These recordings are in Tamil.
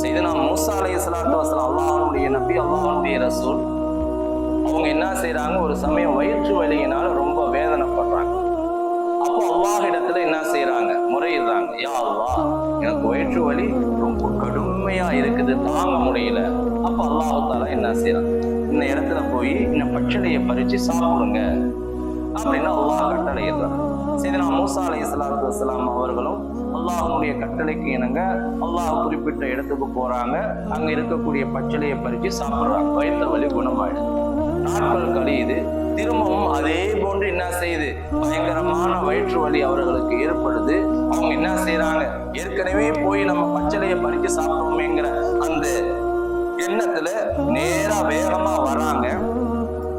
செய்தனா மூசா அலை சலாத்து வசலாம் அல்லாஹனுடைய நபி அல்லாஹனுடைய ரசூல். அவங்க என்ன செய்யறாங்க ஒரு சமயம் வயிற்று வலியினால ரொம்ப வேதனைப்படுறாங்க. அப்போ அல்லாஹ் இடத்துல என்ன செய்யறாங்க முறையிடுறாங்க. யா அல்லாஹ் எனக்கு வயிற்று வலி ரொம்ப கடுமையா இருக்குது தாங்க முடியல. அப்ப அல்லாஹால தாலா என்ன செய்யறாங்க இந்த இடத்துல போய் இந்த பட்சணையை பறிச்சு சாப்பிடுங்க. அப்படின்னு அல்லாஹ் கட்டளையிடுறாங்க சரி மூசா அலை இஸ்லாத்து இஸ்லாம் அவர்களும் அல்லாஹனுடைய கட்டளைக்கு இணங்க அல்லாஹ் குறிப்பிட்ட இடத்துக்கு போறாங்க. அங்க இருக்கக்கூடிய பச்சிலையை பறிச்சு சாப்பிடுறாங்க. வயிற்று வலி குணமாயிடுது. நாட்கள் கழியுது. திரும்பவும் அதே போன்று என்ன செய்யுது? பயங்கரமான வயிற்று வலி அவர்களுக்கு ஏற்படுது. அவங்க என்ன செய்யறாங்க ஏற்கனவே போய் நம்ம பச்சிலையை பறிச்சு சாப்பிட்டோமேங்கிற அந்த எண்ணத்துல நேரா வேகமா வராங்க.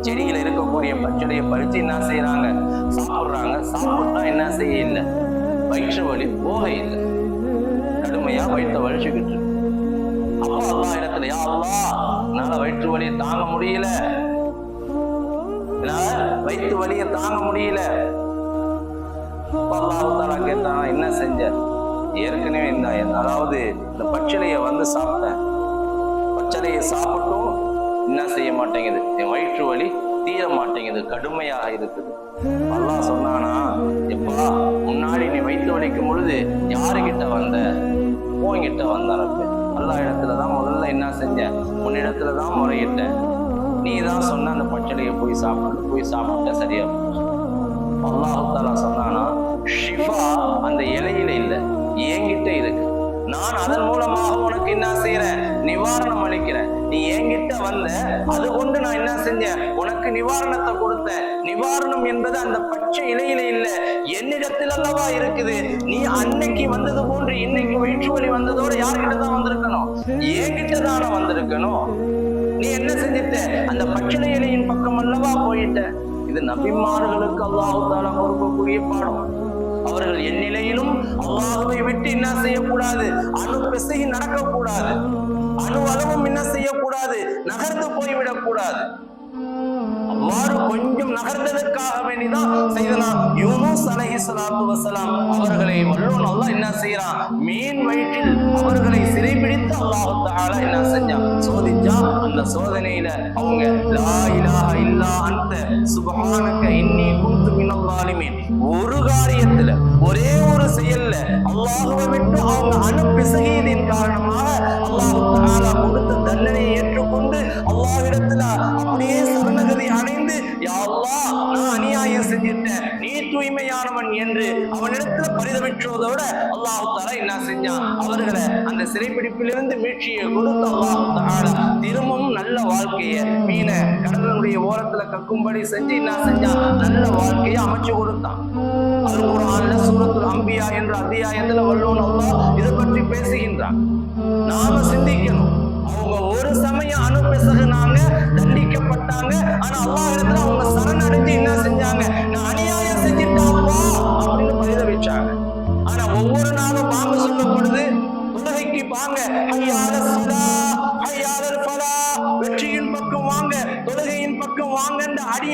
செடியில இருக்கக்கூடிய பச்சளையை பறிச்சு என்ன செய்யறாங்க சாப்பிட்டா என்ன செய்ய இல்லை வயிற்று வலி போக இல்லை. கடுமையா வயிற்ற வலிச்சுக்கிட்டு அல்லா இடத்துல யா அல்லா என்னால வயிற்று வலியை தாங்க முடியல. என்னால வயிற்று வலியை தாங்க முடியல. அப்போ அல்லாஹ் என்ன செஞ்ச? ஏற்கனவே இந்த அதாவது இந்த பச்சிலையை வந்து சாப்பிட்டேன். பச்சிலையை சாப்பிட்டும் என்ன செய்ய மாட்டேங்குது? என் வயிற்று வலி தீர மாட்டேங்குது கடுமையாக இருக்குது. அல்லாஹ் சொன்னானா எப்பா முன்னாடி நீ வயிற்று வலிக்கும் பொழுது யாருகிட்ட வந்த? உன்கிட்ட வந்தனப்பு அல்லா இடத்துல தான் முதல்ல என்ன செஞ்ச? உன்னிடத்துல தான் முறையிட்டேன் நீ தான் சொன்ன அந்த பச்சளையை போய் சாப்பிட்டு போய் சாப்பிட்ட சரியா போச்சு. சொன்னானா ஷிஃபா அந்த இலையில இல்லை என்கிட்ட இருக்கு. நான் அதன் மூலமாக உனக்கு என்ன செய்யறேன் நிவாரணம் அளிக்கிறேன். நீ என்கிட்ட வந்த அது கொண்டு நான் என்ன செஞ்சேன்? உனக்கு நிவாரணத்தை கொடுத்தேன். நிவாரணம் என்பது அந்த பச்சை இலையில இல்ல என்னிடத்தில் அல்லவா இருக்குது? நீ அன்னைக்கு வந்தது போன்று இன்னைக்கு வயிற்று வலி வந்ததோட யார்கிட்ட தான் வந்திருக்கணும்? என்கிட்ட தானே வந்திருக்கணும். நீ என்ன செஞ்சிட்ட? அந்த பச்சை இலையின் பக்கம் அல்லவா போயிட்ட? இது நபிமார்களுக்கு அல்லாஹு தாலா கொடுக்கக்கூடிய பாடம். அவர்கள் எந்நிலையிலும் அல்லாஹுவை விட்டு என்ன செய்யக்கூடாது? அணு பிசகி நடக்கக்கூடாது. அணு அளவும் என்ன செய்யக்கூடாது? கூடாது நகர்ந்து போய்விடக் கூடாது அவ்வாறு கொஞ்சம் நகர்ந்ததற்காக வேண்டிதான் செய்தனா யூனுஸ் அலஹி சலாத்து வசலாம் அவர்களை வல்லோன் அல்லாஹ் என்ன செய்யறான் மீன் வயிற்றில் அவர்களை சிறைபிடித்து அல்லாஹு தஆலா என்ன செஞ்சான்? சோதிச்சா அந்த சோதனையில அவங்க லா இலாஹ இல்லா அந்த சுப்ஹானக இன்னி குந்து மினல் ஒரு காரியத்துல ஒரே ஒரு செயல்ல அல்லாஹுவை விட்டு அவங்க அனுப்பிசகியதின் காரணமாக என்ன செஞ்சான் அவர்களை அந்த சிறைப்பிடிப்பிலிருந்து மீட்சியை கொடுத்து அல்லாஹ் திரும்பவும் நல்ல வாழ்க்கையை மீன கடலுடைய ஓரத்துல கக்கும்படி செஞ்சு என்ன செஞ்சான் நல்ல வாழ்க்கையை அமைச்சு கொடுத்தான். அல் குர்ஆன்ல சூரத்துல் அம்பியா என்ற அத்தியாயத்துல வல்லோன் அல்லாஹ் இதை பற்றி பேசுகின்றான். நாம சிந்திக்கணும். வாங்க அந்த அடி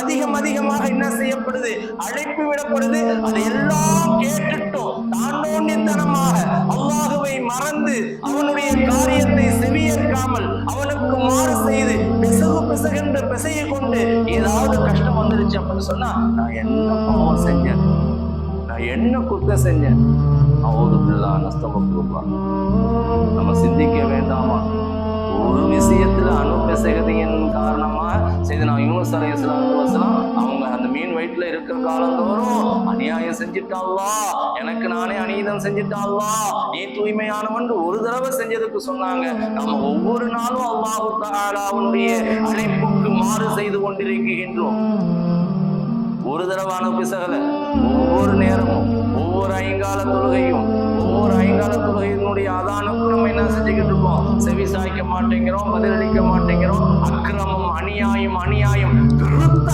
அதிகம் அதிகமாக என்ன செய்யப்படுது? அழைப்பு விடப்படுது. அதை எல்லாம் கேட்டுட்டோம். தாண்டோண்டித்தனமாக அல்லாஹுவை மறந்து அவனுடைய காரியத்தை செவியேற்காமல் அவனுக்கு மாறு செய்து பிசகு பிசகென்று பிசையை கொண்டு ஏதாவது கஷ்டம் வந்துருச்சு அப்படின்னு சொன்னா நான் என்ன பாவம் செஞ்சேன்? நான் என்ன குத்த செஞ்சேன்? அவது பிள்ளா நம்ம சிந்திக்க யூனுஸ் அலை வசலாம் அவங்க அந்த மீன் வயிற்றுல இருக்கிற காலந்தோறும் அநியாயம் செஞ்சுட்டாங்களா எனக்கு நானே அநீதம் செஞ்சிட்டாள்வா நீ தூய்மையானவன் ஒரு தடவை செஞ்சதுக்கு சொன்னாங்க. நம்ம ஒவ்வொரு நாளும் அல்லாஹு தாலாவுடைய அழைப்புக்கு மாறு செய்து கொண்டிருக்கின்றோம். ஒரு தடவான பிசகல ஒவ்வொரு நேரமும் ஒவ்வொரு ஐங்கால தொழுகையும் ஒவ்வொரு ஐங்கால தொழுகையினுடைய அதானுக்கும் நம்ம என்ன செஞ்சுக்கிட்டு இருக்கோம்? செவி சாய்க்க மாட்டேங்கிறோம் பதிலளிக்க மாட்டேங்கிறோம். அநியாயம் அநியாயம் திருத்த